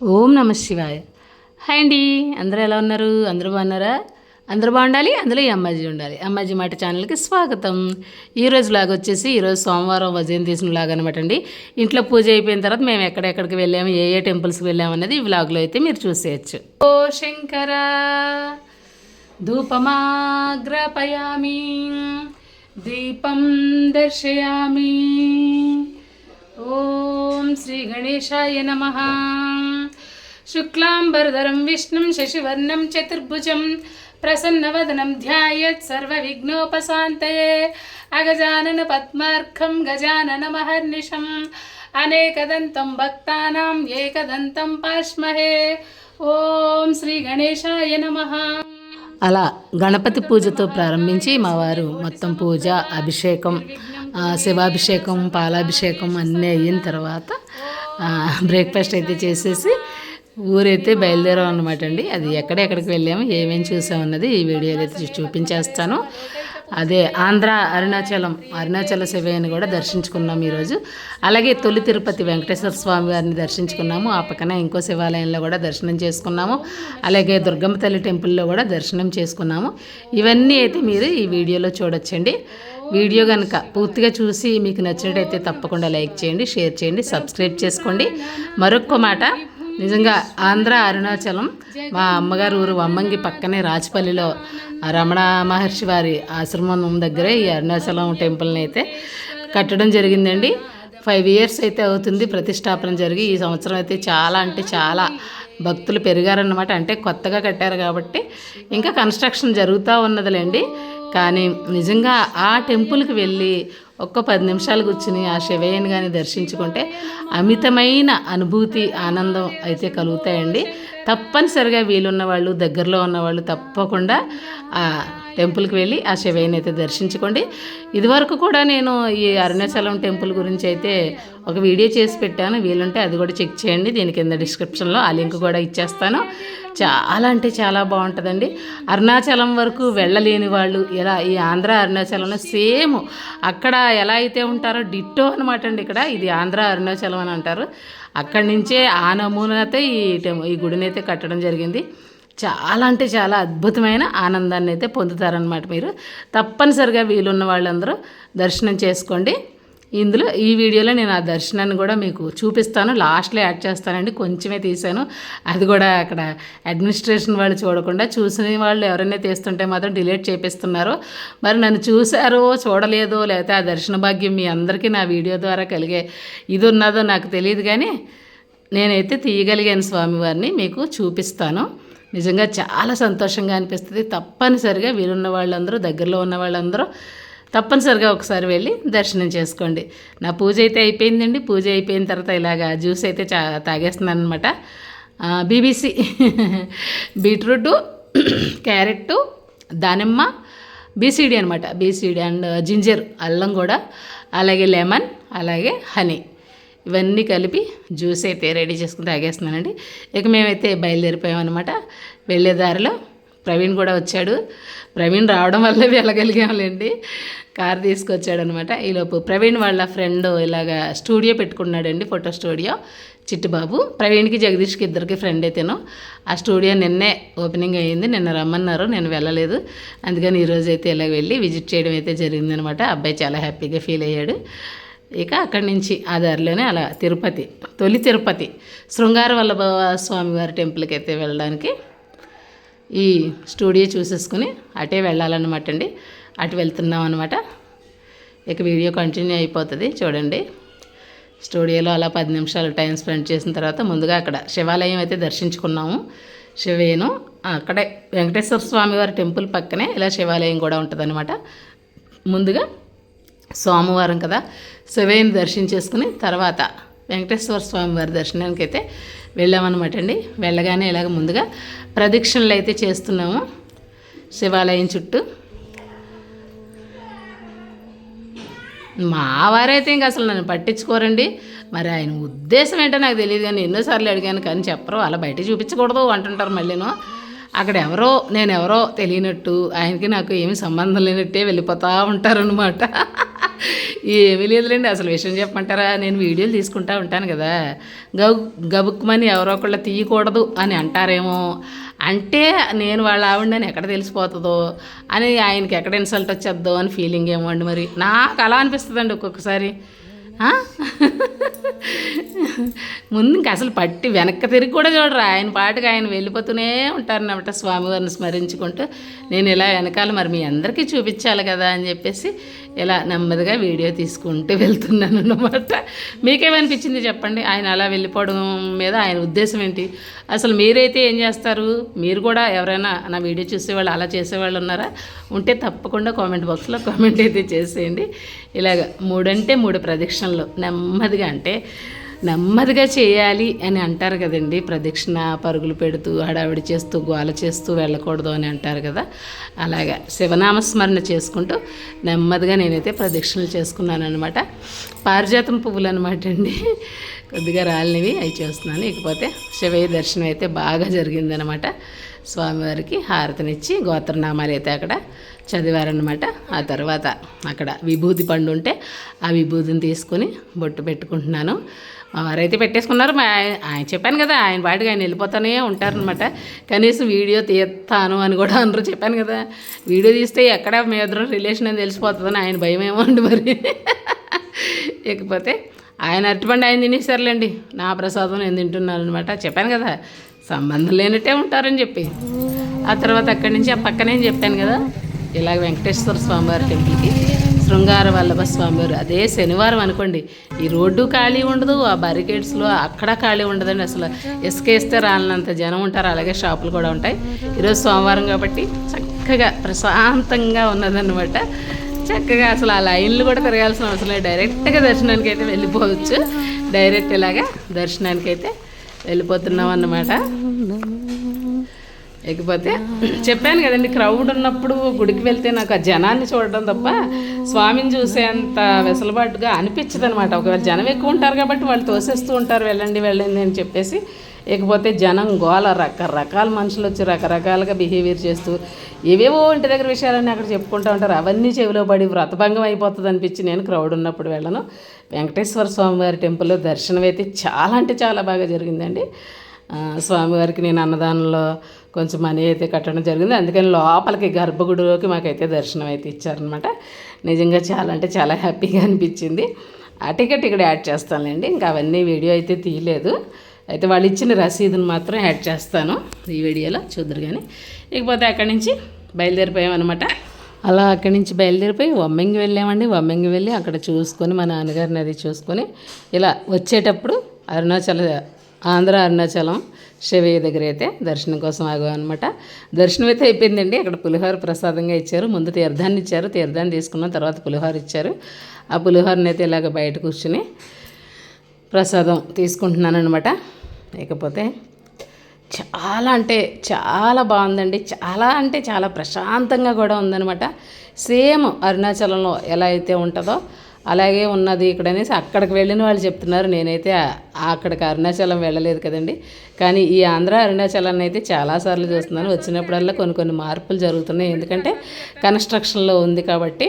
ఓం నమ శివాయ. హాయ్ అండి. అందరూ ఎలా ఉన్నారు? అందరూ బాగున్నారా? అందరూ బాగుండాలి అందులో ఈ అమ్మాజీ ఉండాలి. అమ్మాజీ మాట ఛానల్కి స్వాగతం. ఈరోజు లాగా వచ్చేసి ఈరోజు సోమవారం వజయం తీసిన లాగా అనమాట అండి. ఇంట్లో పూజ అయిపోయిన తర్వాత మేము ఎక్కడెక్కడికి వెళ్ళాము ఏ ఏ టెంపుల్స్కి వెళ్ళాము అనేది ఈ వ్లాగ్లో అయితే మీరు చూసేయచ్చు. ఓ శంకర ధూపమాగ్రపయామి దీపం దర్శయామి. ఓం శ్రీ గణేశాయ నమ. శుక్లాంబరధరం విష్ణుం శశివర్ణం చతుర్భుజం ప్రసన్నవదనం ధ్యాయత్ సర్వవిఘ్నోపశాంతయే అగజానన పద్మార్కం గజాననమహర్నిషం అనేకదంతం భక్తానాం ఏకదంతం పాష్మహే ఓం శ్రీ గణేశాయ నమ అలా గణపతి పూజతో ప్రారంభించి మా వారు మొత్తం పూజ అభిషేకం శివాభిషేకం పాలాభిషేకం అన్నీ అయిన తర్వాత బ్రేక్ఫాస్ట్ అయితే చేసేసి ఊరైతే బయలుదేరాం అనమాట అండి. అది ఎక్కడెక్కడికి వెళ్ళాము ఏమేమి చూసామన్నది ఈ వీడియోలో అయితే చూపించేస్తాను. అదే ఆంధ్ర అరుణాచలం అరుణాచల శివయ్యని కూడా దర్శించుకున్నాం ఈరోజు. అలాగే తొలి తిరుపతి వెంకటేశ్వర స్వామి వారిని దర్శించుకున్నాము. ఆ పక్కన ఇంకో శివాలయంలో కూడా దర్శనం చేసుకున్నాము. అలాగే దుర్గమ్మ తల్లి టెంపుల్లో కూడా దర్శనం చేసుకున్నాము. ఇవన్నీ అయితే మీరు ఈ వీడియోలో చూడొచ్చండి. వీడియో కనుక పూర్తిగా చూసి మీకు నచ్చినట్టయితే తప్పకుండా లైక్ చేయండి షేర్ చేయండి సబ్స్క్రైబ్ చేసుకోండి. మరొక మాట నిజంగా ఆంధ్ర అరుణాచలం మా అమ్మగారు ఊరు వమ్మంగి పక్కనే రాజపల్లిలో రమణ మహర్షి వారి ఆశ్రమం దగ్గరే ఈ అరుణాచలం టెంపుల్ని అయితే కట్టడం జరిగిందండి. ఫైవ్ ఇయర్స్ అయితే అవుతుంది ప్రతిష్టాపన జరిగి ఈ సంవత్సరం అయితే చాలా అంటే చాలా భక్తులు పెరిగారన్నమాట. అంటే కొత్తగా కట్టారు కాబట్టి ఇంకా కన్స్ట్రక్షన్ జరుగుతూ ఉన్నదిలేండి. కానీ నిజంగా ఆ టెంపుల్కి వెళ్ళి ఒక్క పది నిమిషాలు కూర్చుని ఆ శివయ్యని కానీ దర్శించుకుంటే అమితమైన అనుభూతి ఆనందం అయితే కలుగుతాయండి. తప్పనిసరిగా వీలున్న వాళ్ళు దగ్గరలో ఉన్నవాళ్ళు తప్పకుండా ఆ టెంపుల్కి వెళ్ళి ఆ శివయ్యని అయితే దర్శించుకోండి. ఇదివరకు కూడా నేను ఈ అరుణాచలం టెంపుల్ గురించి అయితే ఒక వీడియో చేసి పెట్టాను. వీలుంటే అది కూడా చెక్ చేయండి. దీని కింద డిస్క్రిప్షన్లో ఆ లింక్ కూడా ఇచ్చేస్తాను. చాలా అంటే చాలా బాగుంటుందండి. అరుణాచలం వరకు వెళ్ళలేని వాళ్ళు ఇలా ఈ ఆంధ్ర అరుణాచలంలో సేమ్ అక్కడ ఎలా అయితే ఉంటారో డిట్టో అనమాట అండి ఇక్కడ. ఇది ఆంధ్ర అరుణాచలం అని అంటారు. అక్కడి నుంచే ఆ నమూనాతో ఈ ఈ గుడిని అయితే కట్టడం జరిగింది. చాలా అంటే చాలా అద్భుతమైన ఆనందాన్ని అయితే పొందుతారనమాట మీరు. తప్పనిసరిగా వీలున్న వాళ్ళందరూ దర్శనం చేసుకోండి. ఇందులో ఈ వీడియోలో నేను ఆ దర్శనాన్ని కూడా మీకు చూపిస్తాను. లాస్ట్లో యాడ్ చేస్తానండి. కొంచెమే తీశాను. అది కూడా అక్కడ అడ్మినిస్ట్రేషన్ వాళ్ళు చూడకుండా చూసిన వాళ్ళు ఎవరైనా తీస్తుంటే మాత్రం డిలీట్ చేపిస్తున్నారు. మరి నన్ను చూశారో చూడలేదో లేకపోతే ఆ దర్శన భాగ్యం మీ అందరికీ నా వీడియో ద్వారా కలిగే ఇది ఉన్నదో నాకు తెలియదు కానీ నేనైతే తీయగలిగాను స్వామివారిని. మీకు చూపిస్తాను. నిజంగా చాలా సంతోషంగా అనిపిస్తుంది. తప్పనిసరిగా వీరున్న వాళ్ళందరూ దగ్గరలో ఉన్న వాళ్ళందరూ తప్పనిసరిగా ఒకసారి వెళ్ళి దర్శనం చేసుకోండి. నా పూజ అయితే అయిపోయిందండి. పూజ అయిపోయిన తర్వాత ఇలాగా జ్యూస్ అయితే చా తాగేస్తున్నాను అనమాట బీబీసీ బీట్రూట్ క్యారెట్ దానిమ్మ బీసీడీ అనమాట బీసీడీ అండ్ జింజర్ అల్లం కూడా అలాగే లెమన్ అలాగే హనీ. ఇవన్నీ కలిపి జ్యూస్ అయితే రెడీ చేసుకుని తాగేస్తున్నానండి. ఇక మేమైతే బయలుదేరిపోయామన్నమాట. వెళ్ళే దారిలో ప్రవీణ్ కూడా వచ్చాడు. ప్రవీణ్ రావడం వల్ల వెళ్ళగలిగాంలేండి. కార్ తీసుకొచ్చాడు అనమాట ఈలోపు ప్రవీణ్ వాళ్ళ ఫ్రెండ్ ఇలాగా స్టూడియో పెట్టుకున్నాడండి ఫోటో స్టూడియో చిట్టుబాబు. ప్రవీణ్కి జగదీష్కి ఇద్దరికి ఫ్రెండ్ అయితేను ఆ స్టూడియో నిన్నే ఓపెనింగ్ అయ్యింది నిన్న రమ్మన్నారు నేను వెళ్ళలేదు. అందుకని ఈరోజు అయితే ఇలా వెళ్ళి విజిట్ చేయడం అయితే జరిగిందనమాట. అబ్బాయి చాలా హ్యాపీగా ఫీల్ అయ్యాడు. ఇక అక్కడి నుంచి ఆ దారిలోనే అలా తిరుపతి తొలి తిరుపతి శృంగార వల్లభ స్వామి వారి టెంపుల్కి అయితే వెళ్ళడానికి ఈ స్టూడియో చూసేసుకుని అటే వెళ్ళాలన్నమాట అండి. అటు వెళ్తున్నాం అనమాట ఇక వీడియో కంటిన్యూ అయిపోతుంది చూడండి. స్టూడియోలో అలా పది నిమిషాలు టైం స్పెండ్ చేసిన తర్వాత ముందుగా అక్కడ శివాలయం అయితే దర్శించుకున్నాము. శివయ్యను అక్కడే వెంకటేశ్వర స్వామి వారి టెంపుల్ పక్కనే ఇలా శివాలయం కూడా ఉంటుందన్నమాట. ముందుగా సోమవారం కదా శివయ్యని దర్శించేసుకుని తర్వాత వెంకటేశ్వర స్వామి వారి దర్శనానికి అయితే వెళ్ళామన్నమాట అండి. వెళ్ళగానే ఇలాగ ముందుగా ప్రదక్షిణలు అయితే చేస్తున్నాము శివాలయం చుట్టూ. మా వారైతే ఇంకా అసలు నన్ను పట్టించుకోరండి. మరి ఆయన ఉద్దేశం ఏంటో నాకు తెలియదు కానీ ఎన్నోసార్లు అడిగాను కానీ చెప్పరు. అలా బయట చూపించకూడదు అంటుంటారు మళ్ళీను. అక్కడ ఎవరో నేను ఎవరో తెలియనట్టు ఆయనకి నాకు ఏమి సంబంధం లేనట్టే వెళ్ళిపోతూ ఉంటారనమాట ఏమీ లేదులేండి అసలు విషయం చెప్పమంటారా? నేను వీడియోలు తీసుకుంటా ఉంటాను కదా. గబు గబుక్కుమని ఎవరో ఒకళ్ళు తీయకూడదు అని అంటారేమో. అంటే నేను వాళ్ళ ఆవిడని ఎక్కడ తెలిసిపోతుందో అని ఆయనకి ఎక్కడ ఇన్సల్ట్ వచ్చేద్దో అని ఫీలింగ్ ఏమో అండి మరి. నాకు అలా అనిపిస్తుందండి ఒక్కొక్కసారి. ఆ? ముందు ఇంక అసలు పట్టి వెనక్కి తిరిగి కూడా చూడరా. ఆయన పాటకు ఆయన వెళ్ళిపోతూనే ఉంటారన్నమాట స్వామివారిని స్మరించుకుంటూ. నేను ఇలా వెనకాల మరి మీ అందరికీ చూపించాలి కదా అని చెప్పేసి ఇలా నెమ్మదిగా వీడియో తీసుకుంటూ వెళ్తున్నాను అన్నమాట. మీకేమనిపించింది చెప్పండి? ఆయన అలా వెళ్ళిపోవడం మీద ఆయన ఉద్దేశం ఏంటి? అసలు మీరైతే ఏం చేస్తారు? మీరు కూడా ఎవరైనా నా వీడియో చూసేవాళ్ళు అలా చేసేవాళ్ళు ఉన్నారా? ఉంటే తప్పకుండా కామెంట్ బాక్స్లో కామెంట్ అయితే చేసేయండి. ఇలాగ మూడంటే మూడు ప్రదక్షిణలు నెమ్మదిగా అంటే నెమ్మదిగా చేయాలి అని అంటారు కదండి. ప్రదక్షిణ పరుగులు పెడుతూ హడావిడి చేస్తూ గోల చేస్తూ వెళ్ళకూడదు అని అంటారు కదా. అలాగా శివనామస్మరణ చేసుకుంటూ నెమ్మదిగా నేనైతే ప్రదక్షిణలు చేసుకున్నాను అనమాట పారిజాతం పువ్వులు అనమాట అండి. కొద్దిగా రాలినవి అవి చేస్తున్నాను. ఇకపోతే శివయ్య దర్శనం అయితే బాగా జరిగిందనమాట స్వామివారికి హారతినిచ్చి గోత్రనామాలు అయితే అక్కడ చదివారనమాట ఆ తర్వాత అక్కడ విభూతి పండు ఉంటే ఆ విభూతిని తీసుకొని బొట్టు పెట్టుకుంటున్నాను. వారైతే పెట్టేసుకున్నారు. ఆయన ఆయన చెప్పాను కదా ఆయన వాటికి ఆయన వెళ్ళిపోతానే ఉంటారనమాట కనీసం వీడియో తీస్తాను అని కూడా అందరూ చెప్పాను కదా. వీడియో తీస్తే ఎక్కడ మీ ఇద్దరు రిలేషన్ అని తెలిసిపోతుందని ఆయన భయం ఏమో మరి. ఇకపోతే ఆయన అరటిపండు ఆయన తినేసారులేండి. నా ప్రసాదం నేను తింటున్నాను అనమాట చెప్పాను కదా సంబంధం లేనట్టే ఉంటారని చెప్పి. ఆ తర్వాత అక్కడి నుంచి ఆ పక్కనే చెప్పాను కదా ఇలాగ వెంకటేశ్వర స్వామివారి టెంపుల్కి శృంగార వల్లభ స్వామివారు అదే శనివారం అనుకోండి. ఈ రోడ్డు ఖాళీ ఉండదు ఆ బారికేడ్స్లో అక్కడ ఖాళీ ఉండదండి అసలు. ఇసుకేస్తే రాలినంత జనం ఉంటారు అలాగే షాపులు కూడా ఉంటాయి. ఈరోజు సోమవారం కాబట్టి చక్కగా ప్రశాంతంగా ఉన్నదన్నమాట. చక్కగా అసలు ఆ లైన్లు కూడా తిరగాల్సిన అవసరం లేదు. డైరెక్ట్గా దర్శనానికి అయితే వెళ్ళిపోవచ్చు. డైరెక్ట్ ఇలాగా దర్శనానికి అయితే వెళ్ళిపోతున్నాం అన్నమాట. లేకపోతే చెప్పాను కదండి క్రౌడ్ ఉన్నప్పుడు గుడికి వెళ్తే నాకు ఆ జనాన్ని చూడడం తప్ప స్వామిని చూసేంత వెసులుబాటుగా అనిపించదు అనమాట ఒకవేళ జనం ఎక్కువ ఉంటారు కాబట్టి వాళ్ళు తోసేస్తూ ఉంటారు వెళ్ళండి వెళ్ళండి అని చెప్పేసి ఇకపోతే జనం గోల రకరకాల మనుషులు వచ్చి రకరకాలుగా బిహేవియర్ చేస్తూ ఏవేవో ఇంటి దగ్గర విషయాలన్నీ అక్కడ చెప్పుకుంటూ ఉంటారు. అవన్నీ చెవిలో పడి వ్రతభంగం అయిపోతుంది అనిపించి నేను క్రౌడ్ ఉన్నప్పుడు వెళ్ళను. వెంకటేశ్వర స్వామివారి టెంపుల్లో దర్శనం అయితే చాలా అంటే చాలా బాగా జరిగిందండి. స్వామివారికి నేను అన్నదానంలో కొంచెం మనీ అయితే కట్టడం జరిగింది. అందుకని లోపలికి గర్భగుడిలోకి మాకైతే దర్శనం అయితే ఇచ్చారనమాట నిజంగా చాలా అంటే చాలా హ్యాపీగా అనిపించింది. టికెట్ ఇక్కడ యాడ్ చేస్తానులేండి. ఇంకా అవన్నీ వీడియో అయితే తీయలేదు. అయితే వాళ్ళు ఇచ్చిన రసీదుని మాత్రం యాడ్ చేస్తాను ఈ వీడియోలో చూద్దరు కానీ ఇకపోతే అక్కడి నుంచి బయలుదేరిపోయామన్నమాట. అలా అక్కడి నుంచి బయలుదేరిపోయి వమ్మెంగి వెళ్ళామండి. వమ్మింగి వెళ్ళి అక్కడ చూసుకొని మా నాన్నగారిని అది చూసుకొని ఇలా వచ్చేటప్పుడు అరుణాచల ఆంధ్ర అరుణాచలం శివయ్య దగ్గర అయితే దర్శనం కోసం ఆగాం అనమాట దర్శనం అయితే అయిపోయిందండి. అక్కడ పులిహోర ప్రసాదంగా ఇచ్చారు. ముందు తీర్థాన్ని ఇచ్చారు. తీర్థాన్ని తీసుకున్న తర్వాత పులిహోర ఇచ్చారు. ఆ పులిహోరని అయితే ఇలాగ బయట కూర్చుని ప్రసాదం తీసుకుంటున్నాను అనమాట ఇకపోతే చాలా అంటే చాలా బాగుందండి. చాలా అంటే చాలా ప్రశాంతంగా కూడా ఉందనమాట సేమ్ అరుణాచలంలో ఎలా అయితే ఉంటుందో అలాగే ఉన్నది ఇక్కడ అనేసి అక్కడికి వెళ్ళిన వాళ్ళు చెప్తున్నారు. నేనైతే అక్కడికి అరుణాచలం వెళ్ళలేదు కదండి. కానీ ఈ ఆంధ్ర అరుణాచలాన్ని అయితే చాలాసార్లు చూస్తున్నాను. వచ్చినప్పుడల్లా కొన్ని కొన్ని మార్పులు జరుగుతున్నాయి. ఎందుకంటే కన్స్ట్రక్షన్లో ఉంది కాబట్టి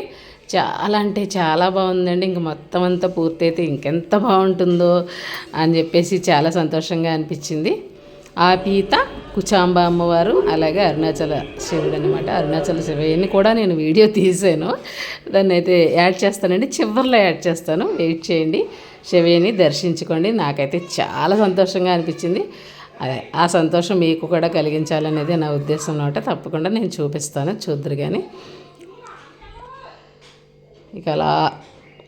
చాలా అంటే చాలా బాగుందండి. ఇంక మొత్తం అంతా పూర్తయితే ఇంకెంత బాగుంటుందో అని చెప్పేసి చాలా సంతోషంగా అనిపించింది. ఆ పీత కుచాంబ అమ్మవారు అలాగే అరుణాచల శివుడు అనమాట అరుణాచల శివయ్యని కూడా నేను వీడియో తీసాను. దాన్ని అయితే యాడ్ చేస్తానండి. చివరిలో యాడ్ చేస్తాను. వెయిట్ చేయండి. శివయ్యని దర్శించుకోండి. నాకైతే చాలా సంతోషంగా అనిపించింది. అదే ఆ సంతోషం మీకు కూడా కలిగించాలనేది నా ఉద్దేశం అనమాట తప్పకుండా నేను చూపిస్తాను. చూద్దరు కానీ ఇక అలా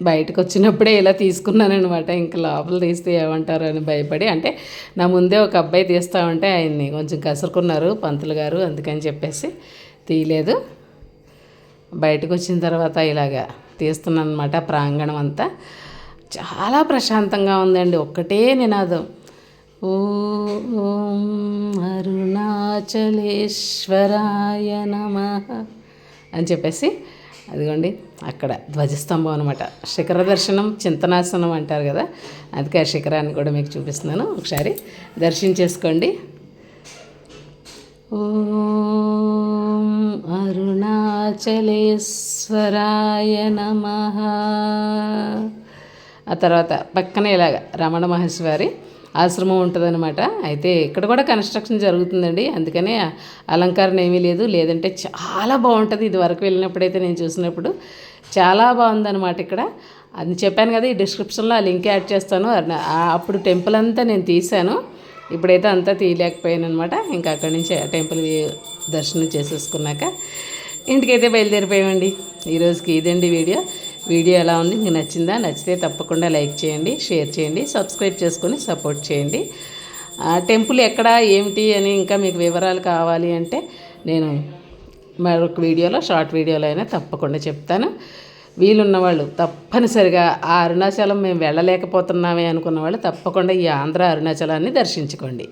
బయటకు వచ్చినప్పుడే ఇలా తీసుకున్నానమాట ఇంకా లోపల తీస్తే ఏమంటారు అని భయపడి అంటే నా ముందే ఒక అబ్బాయి తీస్తా ఉంటే ఆయన్ని కొంచెం కసురుకున్నారు పంతులు గారు అందుకని చెప్పేసి తీయలేదు. బయటకు వచ్చిన తర్వాత ఇలాగా తీస్తున్నాను అనమాట ప్రాంగణం అంతా. చాలా ప్రశాంతంగా ఉందండి. ఒక్కటే నినాదం. ఓం అరుణాచలేశ్వరాయ నమ అని చెప్పేసి అదిగోండి అక్కడ ధ్వజస్తంభం అనమాట శిఖర దర్శనం చింతనాసనం అంటారు కదా అందుకే ఆ శిఖరాన్ని కూడా మీకు చూపిస్తున్నాను. ఒకసారి దర్శించేసుకోండి ఓం అరుణాచలేశ్వరాయ నమ. ఆ తర్వాత పక్కనే ఇలాగ రమణ మహేశ్వరి ఆశ్రమం ఉంటుందన్నమాట. అయితే ఇక్కడ కూడా కన్స్ట్రక్షన్ జరుగుతుందండి. అందుకనే అలంకరణ ఏమీ లేదు. లేదంటే చాలా బాగుంటుంది. ఇది వరకు వెళ్ళినప్పుడైతే నేను చూసినప్పుడు చాలా బాగుందన్నమాట ఇక్కడ. అది చెప్పాను కదా ఈ డిస్క్రిప్షన్లో ఆ లింక్ యాడ్ చేస్తాను. అప్పుడు టెంపుల్ అంతా నేను తీశాను. ఇప్పుడైతే అంతా తీయలేకపోయాను అనమాట ఇంకా అక్కడి నుంచి టెంపుల్ దర్శనం చేసేసుకున్నాక ఇంటికైతే బయలుదేరిపోయామండి. ఈరోజుకి ఇదండి వీడియో. వీడియో ఎలా ఉంది మీకు నచ్చిందా నచ్చితే తప్పకుండా లైక్ చేయండి షేర్ చేయండి సబ్స్క్రైబ్ చేసుకొని సపోర్ట్ చేయండి. ఆ టెంపుల్ ఎక్కడ ఏమిటి అని ఇంకా మీకు వివరాలు కావాలి అంటే నేను మరొక వీడియోలో షార్ట్ వీడియోలో అయినా తప్పకుండా చెప్తాను. వీలున్న వాళ్ళు తప్పనిసరిగా ఆ అరుణాచలం మేము వెళ్ళలేకపోతున్నామే అనుకున్న వాళ్ళు తప్పకుండా ఈ ఆంధ్ర అరుణాచలాన్ని దర్శించుకోండి.